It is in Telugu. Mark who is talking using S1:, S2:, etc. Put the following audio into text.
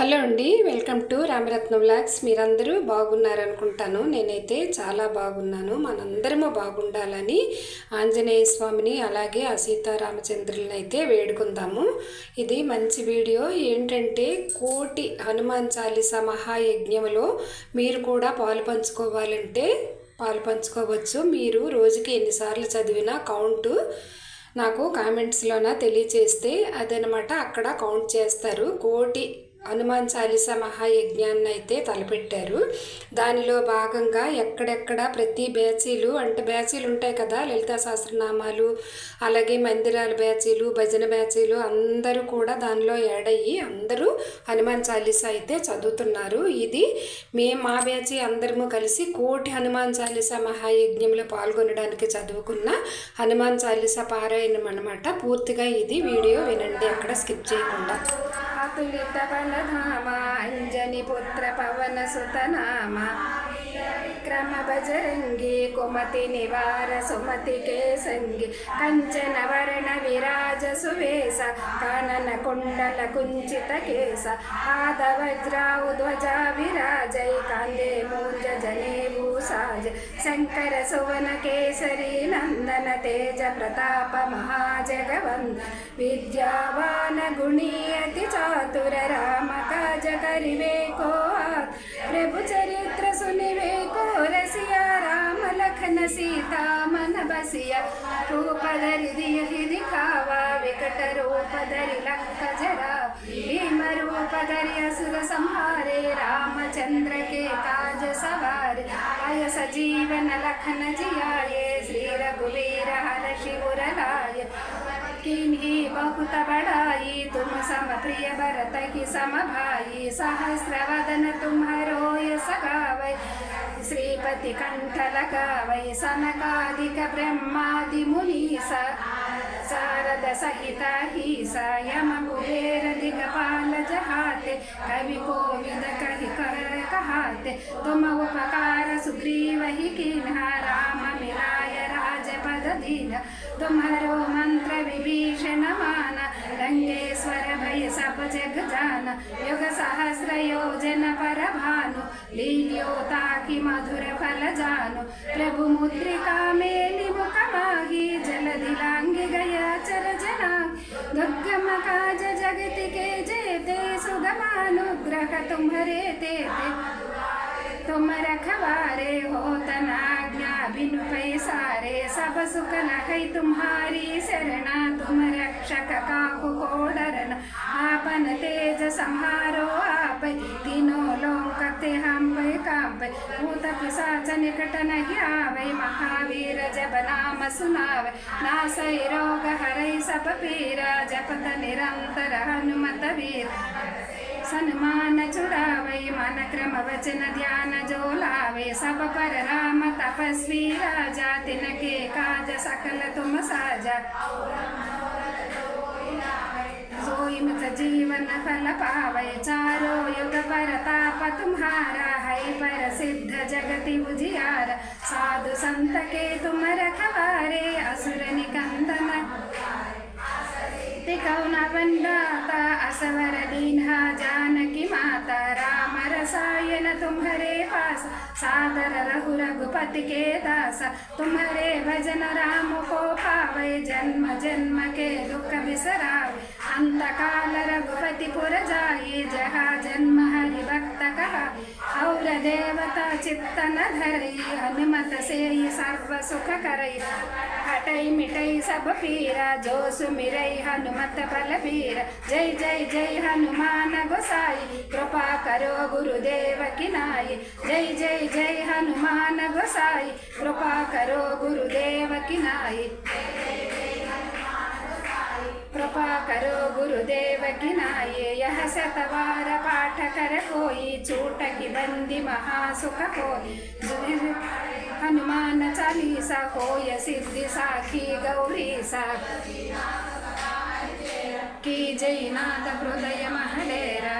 S1: హలో అండి వెల్కమ్ టు రామరత్నం వ్లాగ్స్. మీరందరూ బాగున్నారనుకుంటాను. నేనైతే చాలా బాగున్నాను. మనందరము బాగుండాలని ఆంజనేయ స్వామిని అలాగే ఆ సీతారామచంద్రులను అయితే వేడుకుందాము. ఇది మంచి వీడియో. ఏంటంటే కోటి హనుమాన్ చాలీస మహాయజ్ఞంలో మీరు కూడా పాలు పంచుకోవాలంటే పాలు పంచుకోవచ్చు. మీరు రోజుకి ఎన్నిసార్లు చదివినా కౌంటు నాకు కామెంట్స్లోన తెలియచేస్తే అదనమాట అక్కడ కౌంట్ చేస్తారు. కోటి హనుమాన్ చాలీస మహాయజ్ఞాన్ని అయితే తలపెట్టారు. దానిలో భాగంగా ఎక్కడెక్కడ ప్రతి బ్యాచీలు అంటే బ్యాచీలు ఉంటాయి కదా లలితా సహస్రనామాలు అలాగే మందిరాల బ్యాచీలు భజన బ్యాచీలు అందరూ కూడా దానిలో ఏడయ్యి అందరూ హనుమాన్ చాలీస అయితే చదువుతున్నారు. ఇది మేము మా బ్యాచీ అందరము కలిసి కోటి హనుమాన్ చాలీస మహాయజ్ఞంలో పాల్గొనడానికి చదువుకున్న హనుమాన్ చాలీస పారాయణం అనమాట పూర్తిగా ఇది వీడియో వినండి అక్కడ స్కిప్ చేయకుండా. అతులిత బలధామ అంజని పుత్ర విక్రమ బజరంగి కుమతి నివార సుమతి కేసంగి కంచన వరణ విరాజ సువేశ కనన కుండల కుంచిత కేశ పాద వజ్రావు ధ్వజ విరాజై కాందే మూంజ జనే భూసాజ శంకర సువన కేసరి నందన తేజ ప్రతాప మహాజగవంద విద్యావాన గుణీయతి చాతుర రామ కాజ కరివే కో ప్రభు చరిత్ర సునివే కోరసియా రామ లఖన సీతా మన బసియ రూపధరిదియ హిది కావా వికట రూపధరి లంక జరా. భీమ రూపధరి అసుర సంహారే రామచంద్ర కే కాజ సవారి. ఆయ సజీవన లఖన జియాయే శ్రీ రఘువీర హర శివురలాయ. కిన్హి బహుత బడా समप्रिय भरत की समभाई सहस्रवदन तुम्हरो यसगावै श्रीपति कंठल कण्ठलगावै सनकादिक ब्रह्मादि मुनि स शारद सहिता ही स यम कुबेर दिगपाल जहाते कवि कोविद कहि कर कहाते तुम उपकार सुग्रीव ही किन्हा राम दीन तुम्हारो मंत्र विभीषण मान रंगेश्वर भय सब जग जान युग सहस्र योजन पर भानु लील्यो ताकि मधुर फल जानु प्रभु मुद्रिका मेलि जल दिलांग गया चर जना दुर्गम काज जगति के जेते, सुगमानुग्रह तुम्हारे तेते। तुम रखवारे हो तनाज्ञा बिनु पैसारे सब सुख लहै तुम्हारी शरणा तुम रक्षक काहु को डरन आपन तेज संहारो आप तीनों लोक ते हम पे कांप भूत पिशाच निकट नहीं आवे महावीर जब नाम सुनावे नासै रोग हरै सब पीरा जपत निरंतर हनुमत वीर સન્માન ચુરાવે મન ક્રમ વચન ધ્યાન જો લાવે સબ પર રામ તપસ્વી રાજા તિનકે કાજ સકલ તુમ સાજા જોઈમત જીવન ફલ પાવે ચારો યુગ પર તાપ તુમ્હારા હૈ પર સિદ્ધ જગતિ બુજિયાર સાધુ સંત કે તુમ રખવારે અસુર નિકંદન निकंदन कौन वंदाता असवर दीन्हा जानकी माता। राम रसायन तुम्हारे पास, सादर रघु रघुपति के दास। तुम्हारे भजन राम को पावे, जन्म जन्म के दुख बिसरावे। अंत काल रघुपति पुर जाई जहा जन्म हरि भक्त कहा और देवता चित्तन धरई हनुमत से सर्व सुख करई हटई मिटई सब पीरा जो सुमिरई हनुमत बल वीर जय जय जय हनुमान गोसाई कृपा करो गुरुदेव की नाई जय जय जय हनुमान गोसाई कृपा करो गुरुदेव की नाई कृपा करो गुरुदेव की नाये यह सतवार पाठ कर कोई छूट की बंदी महासुख कोई हनुमान चालीसा कोय सिद्धि साखी गौरी सा की जयनाथ हृदय महलेरा